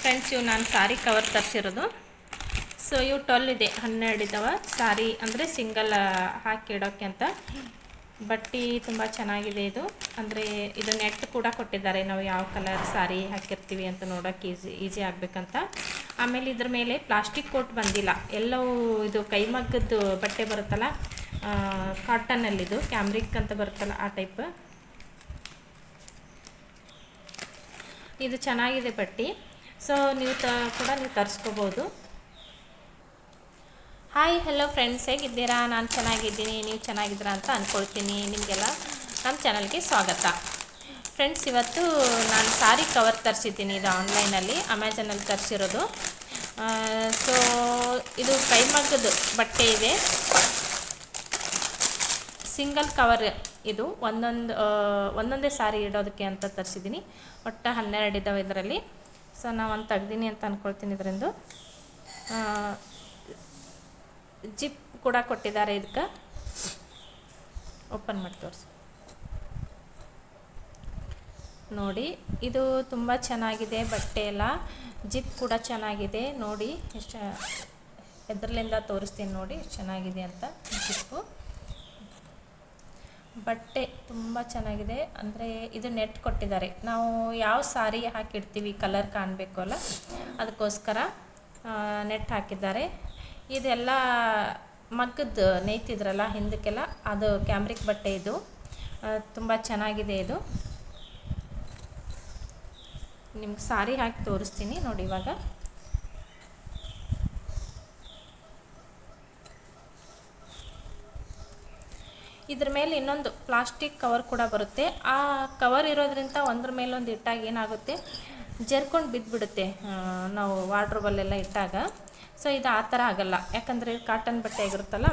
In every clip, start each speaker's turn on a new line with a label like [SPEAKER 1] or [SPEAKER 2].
[SPEAKER 1] Friends ಇವು ನಾನು sari cover ತರಿಸಿರೋದು. ಸೊ ಇವು ಟ್ವೆಲ್ ಇದೆ. ಹನ್ನೆರಡು ಇದ್ದಾವೆ ಸಾರಿ ಅಂದರೆ ಸಿಂಗಲ್ ಹಾಕಿ ಇಡೋಕ್ಕೆ ಅಂತ. ಬಟ್ಟೆ ತುಂಬ ಚೆನ್ನಾಗಿದೆ ಇದು. ಅಂದರೆ ಇದು ನೆಟ್ ಕೂಡ ಕೊಟ್ಟಿದ್ದಾರೆ. ನಾವು ಯಾವ ಕಲರ್ ಸಾರಿ ಹಾಕಿರ್ತೀವಿ ಅಂತ ನೋಡೋಕೆ ಈಸಿ ಈಸಿ ಆಗಬೇಕಂತ. ಆಮೇಲೆ ಇದ್ರ ಮೇಲೆ ಪ್ಲಾಸ್ಟಿಕ್ ಕೋಟ್ ಬಂದಿಲ್ಲ. ಎಲ್ಲವೂ ಇದು ಕೈಮಗ್ಗದ್ದು ಬಟ್ಟೆ ಬರುತ್ತಲ್ಲ ಕಾಟನ್ನಲ್ಲಿದು ಕ್ಯಾಮ್ರಿಕ್ ಅಂತ ಬರುತ್ತಲ್ಲ ಆ ಟೈಪ್ ಇದು ಚೆನ್ನಾಗಿದೆ ಬಟ್ಟೆ. ಸೊ ನೀವು ತ, ಕೂಡ ನೀವು ತರಿಸ್ಕೋಬೋದು. ಹಾಯ್ ಹಲೋ ಫ್ರೆಂಡ್ಸ್ ಹೇಗಿದ್ದೀರಾ? ನಾನು ಚೆನ್ನಾಗಿದ್ದೀನಿ, ನೀವು ಚೆನ್ನಾಗಿದ್ದೀರಾ ಅಂತ ಅಂದ್ಕೊಳ್ತೀನಿ ನಿಮಗೆಲ್ಲ ನಮ್ಮ ಚಾನಲ್ಗೆ ಸ್ವಾಗತ. ಫ್ರೆಂಡ್ಸ್ ಇವತ್ತು ನಾನು ಸಾರಿ ಕವರ್ ತರಿಸಿದ್ದೀನಿ ಇದು ಆನ್ಲೈನಲ್ಲಿ ಅಮೆಝಾನಲ್ಲಿ ತರಿಸಿರೋದು. ಸೊ ಇದು ಕೈಮಗ್ಗದ ಬಟ್ಟೆ ಇದೆ. ಸಿಂಗಲ್ ಕವರ್ ಇದು. ಒಂದೊಂದು ಒಂದೊಂದೇ ಸಾರಿ ಇಡೋದಕ್ಕೆ ಅಂತ ತರಿಸಿದ್ದೀನಿ. ಒಟ್ಟು ಹನ್ನೆರಡು ಇದ್ದಾವೆ ಇದರಲ್ಲಿ. ಸೊ ಒಂದು ತೆಗ್ದೀನಿ ಅಂತ ಅಂದ್ಕೊಳ್ತೀನಿ ಇದರಿಂದ. ಜಿಪ್ ಕೂಡ ಕೊಟ್ಟಿದ್ದಾರೆ ಇದಕ್ಕೆ ಓಪನ್ ಮಾಡಿ ತೋರಿಸಿ. ನೋಡಿ, ಇದು ತುಂಬ ಚೆನ್ನಾಗಿದೆ ಬಟ್ಟೆ ಎಲ್ಲ. ಜಿಪ್ ಕೂಡ ಚೆನ್ನಾಗಿದೆ. ನೋಡಿ, ಎಷ್ಟು ಎದ್ರಲಿಂದ ತೋರಿಸ್ತೀನಿ ನೋಡಿ ಚೆನ್ನಾಗಿದೆ ಅಂತ ಜಿಪ್ಪು. ಬಟ್ಟೆ ತುಂಬ ಚೆನ್ನಾಗಿದೆ. ಅಂದರೆ ಇದು ನೆಟ್ ಕೊಟ್ಟಿದ್ದಾರೆ. ನಾವು ಯಾವ ಸಾರಿ ಹಾಕಿಡ್ತೀವಿ ಕಲರ್ ಕಾಣಬೇಕು ಅಲ್ಲ? ಅದಕ್ಕೋಸ್ಕರ ನೆಟ್ ಹಾಕಿದ್ದಾರೆ. ಇದೆಲ್ಲ ಮಗ್ಗದ್ದು ನೇಯ್ತಿದ್ರಲ್ಲ ಹಿಂದಕ್ಕೆಲ್ಲ? ಅದು ಕ್ಯಾಮ್ರಿಕ್ ಬಟ್ಟೆ ಇದು. ತುಂಬ ಚೆನ್ನಾಗಿದೆ ಇದು. ನಿಮ್ಗೆ ಸಾರಿ ಹಾಕಿ ತೋರಿಸ್ತೀನಿ ನೋಡಿ ಇವಾಗ. ಇದ್ರ ಮೇಲೆ ಇನ್ನೊಂದು ಪ್ಲಾಸ್ಟಿಕ್ ಕವರ್ ಕೂಡ ಬರುತ್ತೆ. ಆ ಕವರ್ ಇರೋದ್ರಿಂದ ಒಂದ್ರ ಮೇಲೊಂದು ಇಟ್ಟಾಗ ಏನಾಗುತ್ತೆ? ಜರ್ಕೊಂಡು ಬಿದ್ದುಬಿಡುತ್ತೆ ನಾವು ವಾರ್ಡ್ರೋಬಲ್ಲೆಲ್ಲ ಇಟ್ಟಾಗ. ಸೊ ಇದು ಆ ಥರ ಆಗೋಲ್ಲ. ಯಾಕಂದರೆ ಕಾಟನ್ ಬಟ್ಟೆ ಆಗಿರುತ್ತಲ್ಲ,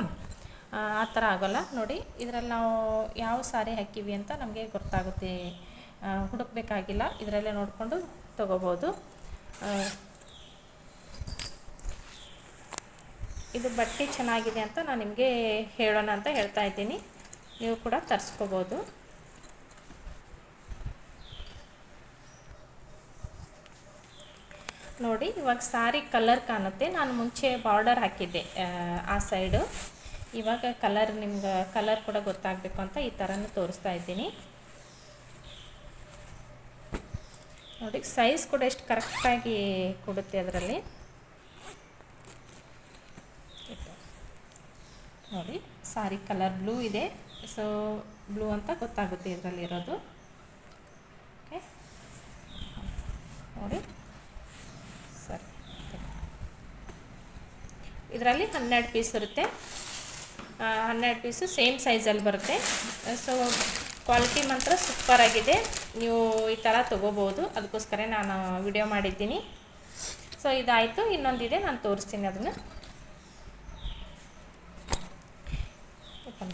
[SPEAKER 1] ಆ ಥರ ಆಗೋಲ್ಲ. ನೋಡಿ, ಇದರಲ್ಲಿ ನಾವು ಯಾವ ಸಾರಿ ಹಾಕೀವಿ ಅಂತ ನಮಗೆ ಗೊತ್ತಾಗುತ್ತೆ. ಹುಡುಕ್ಬೇಕಾಗಿಲ್ಲ. ಇದರಲ್ಲೇ ನೋಡಿಕೊಂಡು ತೊಗೋಬೋದು. ಇದು ಬಟ್ಟೆ ಚೆನ್ನಾಗಿದೆ ಅಂತ ನಾನು ನಿಮಗೆ ಹೇಳೋಣ ಅಂತ ಹೇಳ್ತಾ ಇದ್ದೀನಿ. ನೀವು ಕೂಡ ತರಿಸ್ಕೋಬೋದು. ನೋಡಿ, ಇವಾಗ ಸಾರಿ ಕಲರ್ ಕಾಣುತ್ತೆ. ನಾನು ಮುಂಚೆ ಬಾರ್ಡರ್ ಹಾಕಿದ್ದೆ, ಆ ಸೈಡು. ಇವಾಗ ಕಲರ್ ನಿಮ್ಗೆ, ಕಲರ್ ಕೂಡ ಗೊತ್ತಾಗಬೇಕು ಅಂತ ಈ ಥರನೂ ತೋರಿಸ್ತಾ ಇದ್ದೀನಿ. ನೋಡಿ, ಸೈಜ್ ಕೂಡ ಎಷ್ಟು ಕರೆಕ್ಟಾಗಿ ಕೊಡುತ್ತೆ ಅದರಲ್ಲಿ. ನೋಡಿ, ಸಾರಿ ಕಲರ್ ಬ್ಲೂ ಇದೆ. ಸೊ ಬ್ಲೂ ಅಂತ ಗೊತ್ತಾಗುತ್ತೆ ಇದರಲ್ಲಿ ಇರೋದು. ಓಕೆ ನೋಡಿ. ಸರಿ. ಇದರಲ್ಲಿ ಹನ್ನೆರಡು ಪೀಸ್ ಇರುತ್ತೆ. ಹನ್ನೆರಡು ಪೀಸು ಸೇಮ್ ಸೈಜಲ್ಲಿ ಬರುತ್ತೆ. ಸೊ ಕ್ವಾಲಿಟಿ ಮಾತ್ರ ಸೂಪರ್ ಆಗಿದೆ. ನೀವು ಈ ಥರ ತೊಗೋಬೋದು. ಅದಕ್ಕೋಸ್ಕರ ನಾನು ವಿಡಿಯೋ ಮಾಡಿದ್ದೀನಿ. ಸೊ ಇದಾಯಿತು. ಇನ್ನೊಂದಿದೆ. ನಾನು ತೋರಿಸ್ತೀನಿ ಅದನ್ನು. ಓಪನ್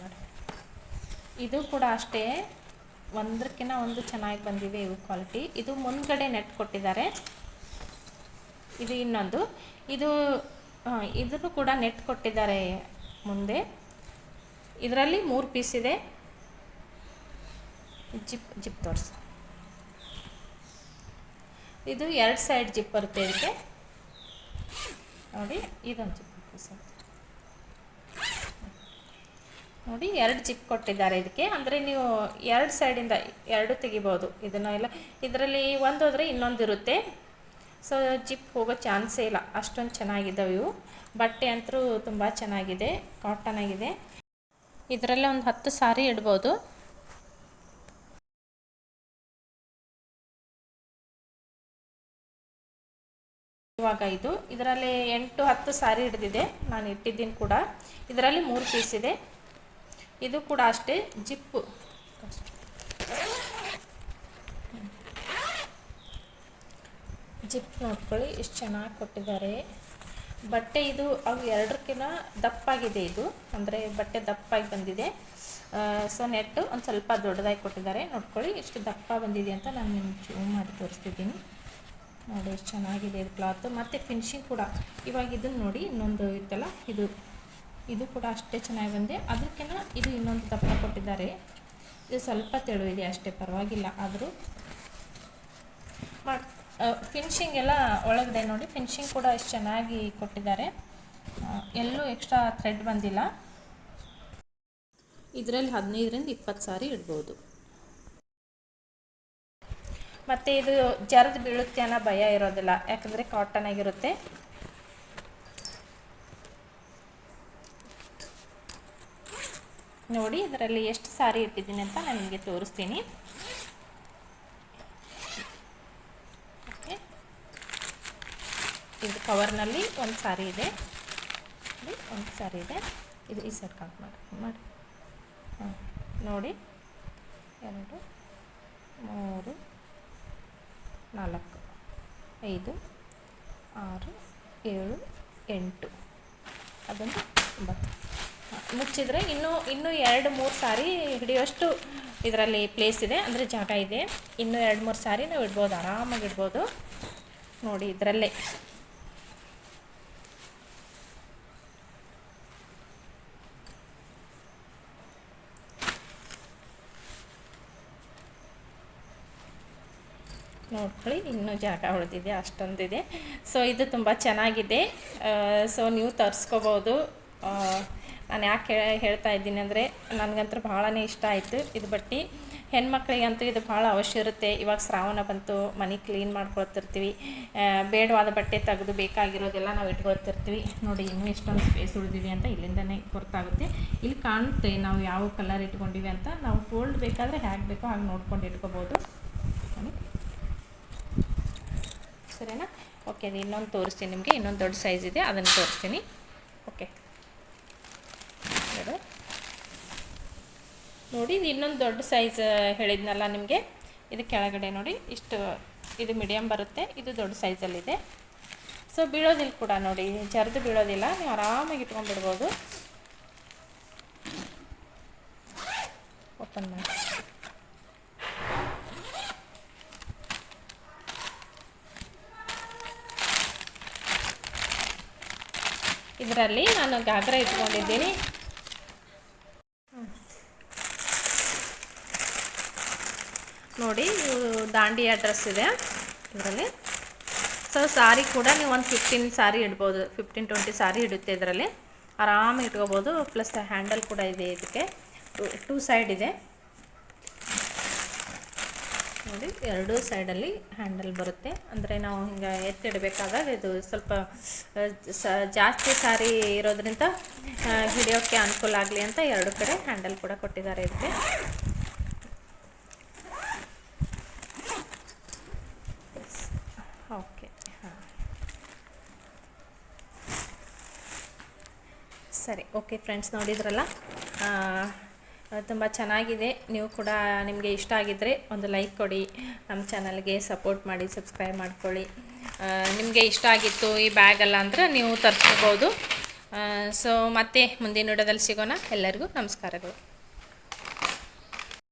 [SPEAKER 1] ಇದು ಕೂಡ ಅಷ್ಟೇ. ಒಂದಕ್ಕಿಂತ ಒಂದು ಚೆನ್ನಾಗಿ ಬಂದಿದೆ ಇವು ಕ್ವಾಲಿಟಿ. ಇದು ಮುಂದ್ಗಡೆ ನೆಟ್ ಕೊಟ್ಟಿದ್ದಾರೆ. ಇದು ಇನ್ನೊಂದು. ಇದು ಇದನ್ನು ಕೂಡ ನೆಟ್ ಕೊಟ್ಟಿದ್ದಾರೆ ಮುಂದೆ. ಇದರಲ್ಲಿ ಮೂರು ಪೀಸ್ ಇದೆ. ಜಿಪ್ ಜಿಪ್ ತೋರ್ಸ. ಇದು ಎರಡು ಸೈಡ್ ಜಿಪ್ ಬರುತ್ತೆ ಇದಕ್ಕೆ. ನೋಡಿ, ಇದೊಂದು ಜಿಪ್ ಅಂತ ನೋಡಿ, ಎರಡು ಜಿಪ್ ಕೊಟ್ಟಿದ್ದಾರೆ ಇದಕ್ಕೆ. ಅಂದರೆ ನೀವು ಎರಡು ಸೈಡಿಂದ ಎರಡು ತೆಗಿಬೋದು ಇದನ್ನು ಎಲ್ಲ. ಇದರಲ್ಲಿ ಒಂದು ಹೋದರೆ ಇನ್ನೊಂದು ಇರುತ್ತೆ. ಸೊ ಜಿಪ್ ಹೋಗೋ ಚಾನ್ಸೇ ಇಲ್ಲ. ಅಷ್ಟೊಂದು ಚೆನ್ನಾಗಿದ್ದಾವೆ ಇವು. ಬಟ್ಟೆ ಅಂತೂ ತುಂಬ ಚೆನ್ನಾಗಿದೆ. ಕಾಟನ್ ಆಗಿದೆ. ಇದರಲ್ಲೇ ಒಂದು ಹತ್ತು ಸಾರಿ ಇಡ್ಬೋದು. ಇವಾಗ ಇದು. ಇದರಲ್ಲಿ ಎಂಟು ಹತ್ತು ಸಾರಿ ಹಿಡಿದಿದೆ. ನಾನು ಇಟ್ಟಿದ್ದೀನಿ ಕೂಡ. ಇದರಲ್ಲಿ ಮೂರು ಪೀಸ್ ಇದೆ. ಇದು ಕೂಡ ಅಷ್ಟೇ, ಜಿಪ್ಪು. ಜಿಪ್ ನೋಡ್ಕೊಳ್ಳಿ ಎಷ್ಟು ಚೆನ್ನಾಗಿ ಕೊಟ್ಟಿದ್ದಾರೆ. ಬಟ್ಟೆ ಇದು ಅವು ಎರಡಕ್ಕಿಂತ ದಪ್ಪಾಗಿದೆ ಇದು. ಅಂದರೆ ಬಟ್ಟೆ ದಪ್ಪಾಗಿ ಬಂದಿದೆ. ಸೊ ನೆಟ್ಟು ಒಂದು ಸ್ವಲ್ಪ ದೊಡ್ಡದಾಗಿ ಕೊಟ್ಟಿದ್ದಾರೆ. ನೋಡ್ಕೊಳ್ಳಿ ಎಷ್ಟು ದಪ್ಪ ಬಂದಿದೆ ಅಂತ ನಾನು ನಿಮ್ಗೆ ಜೂಮ್ ಮಾಡಿ ತೋರಿಸ್ತಿದ್ದೀನಿ. ನೋಡಿ ಎಷ್ಟು ಚೆನ್ನಾಗಿದೆ ಇದು ಕ್ಲಾತು ಮತ್ತು ಫಿನಿಶಿಂಗ್ ಕೂಡ. ಇವಾಗ ಇದನ್ನು ನೋಡಿ ಇನ್ನೊಂದು ಇತ್ತಲ್ಲ ಇದು. ಇದು ಕೂಡ ಅಷ್ಟೇ ಚೆನ್ನಾಗಿ ಬಂದಿದೆ. ಅದಕ್ಕಿಂತ ಇದು ಇನ್ನೊಂದು ದಪ್ಪ ಕೊಟ್ಟಿದ್ದಾರೆ. ಇದು ಸ್ವಲ್ಪ ತೆಳು ಇದೆ ಅಷ್ಟೇ ಪರವಾಗಿಲ್ಲ. ಆದರೂ ಫಿನಿಶಿಂಗ್ ಎಲ್ಲ ಒಳಗಿದೆ ನೋಡಿ. ಫಿನಿಶಿಂಗ್ ಕೂಡ ಎಷ್ಟು ಚೆನ್ನಾಗಿ ಕೊಟ್ಟಿದ್ದಾರೆ. ಎಲ್ಲೂ ಎಕ್ಸ್ಟ್ರಾ ಥ್ರೆಡ್ ಬಂದಿಲ್ಲ. ಇದರಲ್ಲಿ ಹದಿನೈದರಿಂದ ಇಪ್ಪತ್ತು ಸಾರಿ ಇಡ್ಬೋದು. ಮತ್ತು ಇದು ಜರದು ಬೀಳುತ್ತೆ ಅನ್ನೋ ಭಯ ಇರೋದಿಲ್ಲ. ಯಾಕಂದರೆ ಕಾಟನ್ ಆಗಿರುತ್ತೆ. ನೋಡಿ ಇದರಲ್ಲಿ ಎಷ್ಟು ಸಾರಿ ಇಟ್ಟಿದ್ದೀನಿ ಅಂತ ನಾನು ನಿಮಗೆ ತೋರಿಸ್ತೀನಿ. ಓಕೆ. ಇದು ಕವರ್ನಲ್ಲಿ ಒಂದು ಸಾರಿ ಇದೆ. ಒಂದು ಸಾರಿ ಇದೆ. ಇದು ಈ ಸೈಡ್ ಕೌಂಟ್ ಮಾಡಿ ಮಾಡಿ. ಹಾಂ ನೋಡಿ. ಎರಡು, ಮೂರು, ನಾಲ್ಕು, ಐದು, ಆರು, ಏಳು, ಎಂಟು. ಅದೊಂದು ಒಂಬತ್ತು ಮುಚ್ಚಿದರೆ ಇನ್ನೂ ಇನ್ನೂ ಎರಡು, ಮೂರು ಸಾರಿ ಹಿಡಿಯೋಷ್ಟು ಇದರಲ್ಲಿ ಪ್ಲೇಸ್ ಇದೆ. ಅಂದರೆ ಜಾಗ ಇದೆ. ಇನ್ನೂ ಎರಡು, ಮೂರು ಸಾರಿ ನಾವು ಇಡ್ಬೋದು. ಆರಾಮಾಗಿ ಇಡ್ಬೋದು. ನೋಡಿ ಇದರಲ್ಲೇ. ನೋಡ್ಕೊಳ್ಳಿ, ಇನ್ನೂ ಜಾಗ ಉಳಿದಿದೆ, ಅಷ್ಟೊಂದಿದೆ. ಸೊ ಇದು ತುಂಬ ಚೆನ್ನಾಗಿದೆ. ಸೊ ನೀವು ತರಿಸ್ಕೋಬೋದು. ನಾನು ಯಾಕೆ ಹೇಳ್ತಾ ಇದ್ದೀನಿ ಅಂದರೆ ನನಗಂತೂ ಭಾಳನೇ ಇಷ್ಟ ಆಯಿತು ಇದು ಬಟ್ಟೆ. ಹೆಣ್ಮಕ್ಳಿಗಂತೂ ಇದು ಭಾಳ ಅವಶ್ಯ ಇರುತ್ತೆ. ಇವಾಗ ಶ್ರಾವಣ ಬಂತು, ಮನೆ ಕ್ಲೀನ್ ಮಾಡ್ಕೊಳ್ತಿರ್ತೀವಿ. ಬೇಡವಾದ ಬಟ್ಟೆ ತೆಗೆದು ಬೇಕಾಗಿರೋದೆಲ್ಲ ನಾವು ಇಟ್ಕೊಳ್ತಿರ್ತೀವಿ. ನೋಡಿ, ಇನ್ನೂ ಎಷ್ಟೊಂದು ಸ್ಪೇಸ್ ಉಳಿದಿದೆ ಅಂತ ಇಲ್ಲಿಂದನೇ ಗೊತ್ತಾಗುತ್ತೆ. ಇಲ್ಲಿ ಕಾಣುತ್ತೆ ನಾವು ಯಾವ ಕಲರ್ ಇಟ್ಕೊಂಡಿವಿ ಅಂತ. ನಾವು ಫೋಲ್ಡ್ ಬೇಕಾದರೆ ಹೇಗೆ ಬೇಕೋ ಹಾಗೆ ನೋಡ್ಕೊಂಡು ಇಟ್ಕೋಬೋದು. ಸರಿನಾ? ಓಕೆ ಇನ್ನೊಂದು ತೋರಿಸ್ತೀನಿ ನಿಮಗೆ. ಇನ್ನೊಂದು ದೊಡ್ಡ ಸೈಜ್ ಇದೆ. ಅದನ್ನು ತೋರಿಸ್ತೀನಿ. ಎರಡು ನೋಡಿ, ಇದು ಇನ್ನೊಂದು ದೊಡ್ಡ ಸೈಜ್ ಹೇಳಿದ್ನಲ್ಲ ನಿಮಗೆ? ಇದು ಕೆಳಗಡೆ ನೋಡಿ, ಇಷ್ಟು, ಇದು ಮೀಡಿಯಮ್ ಬರುತ್ತೆ. ಇದು ದೊಡ್ಡ ಸೈಜಲ್ಲಿದೆ ಸೊ ಬೀಳೋದಿಲ್ಲ ಕೂಡ ನೋಡಿ, ಜರ್ದು ಬೀಳೋದಿಲ್ಲ. ನೀವು ಆರಾಮಾಗಿ ಇಟ್ಕೊಂಡ್ಬಿಡ್ಬೋದು ಓಪನ್ ಮಾಡಿ. ಇದರಲ್ಲಿ ನಾನು ಗಾಗ್ರ ಇಟ್ಕೊಂಡಿದ್ದೀನಿ. ನೋಡಿ ದಾಂಡಿ ದಾಂಡಿಯಾ ಡ್ರೆಸ್ ಇದೆ ಇದರಲ್ಲಿ. ಸೊ ಸಾರಿ ಕೂಡ ನೀವು ಒಂದು ಫಿಫ್ಟೀನ್ ಸಾರಿ ಇಡ್ಬೋದು. ಫಿಫ್ಟೀನ್ ಟ್ವೆಂಟಿ ಸಾರಿ ಇಡುತ್ತೆ ಇದರಲ್ಲಿ. ಆರಾಮಾಗಿ ಇಟ್ಕೋಬೋದು. ಪ್ಲಸ್ ಹ್ಯಾಂಡಲ್ ಕೂಡ ಇದೆ ಇದಕ್ಕೆ. ಟೂ ಸೈಡ್ ಇದೆ. ನೋಡಿ, ಎರಡೂ ಸೈಡಲ್ಲಿ ಹ್ಯಾಂಡಲ್ ಬರುತ್ತೆ. ಅಂದರೆ ನಾವು ಹಿಂಗೆ ಎತ್ತಿಡಬೇಕಾದಾಗ ಇದು ಸ್ವಲ್ಪ ಜಾಸ್ತಿ ಸಾರಿ ಇರೋದ್ರಿಂದ ಹಿಡಿಯೋಕ್ಕೆ ಅನುಕೂಲ ಆಗಲಿ ಅಂತ ಎರಡು ಕಡೆ ಹ್ಯಾಂಡಲ್ ಕೂಡ ಕೊಟ್ಟಿದ್ದಾರೆ ಇದಕ್ಕೆ ಓಕೆ ಹಾಂ ಸರಿ ಓಕೆ ಫ್ರೆಂಡ್ಸ್ ನೋಡಿದ್ರಲ್ಲ? ತುಂಬ ಚೆನ್ನಾಗಿದೆ. ನೀವು ಕೂಡ ನಿಮಗೆ ಇಷ್ಟ ಆಗಿದ್ದರೆ ಒಂದು ಲೈಕ್ ಕೊಡಿ ನಮ್ಮ ಚಾನಲ್ಗೆ ಸಪೋರ್ಟ್ ಮಾಡಿ ಸಬ್ಸ್ಕ್ರೈಬ್ ಮಾಡ್ಕೊಳ್ಳಿ. ನಿಮಗೆ ಇಷ್ಟ ಆಗಿತ್ತು ಈ ಬ್ಯಾಗಲ್ಲ ಅಂದರೆ ನೀವು ತರಿಸ್ಕೋಬೋದು. ಸೊ ಮತ್ತೆ ಮುಂದಿನ ವಿಡಿಯೋದಲ್ಲಿ ಸಿಗೋಣ. ಎಲ್ಲರಿಗೂ ನಮಸ್ಕಾರಗಳು.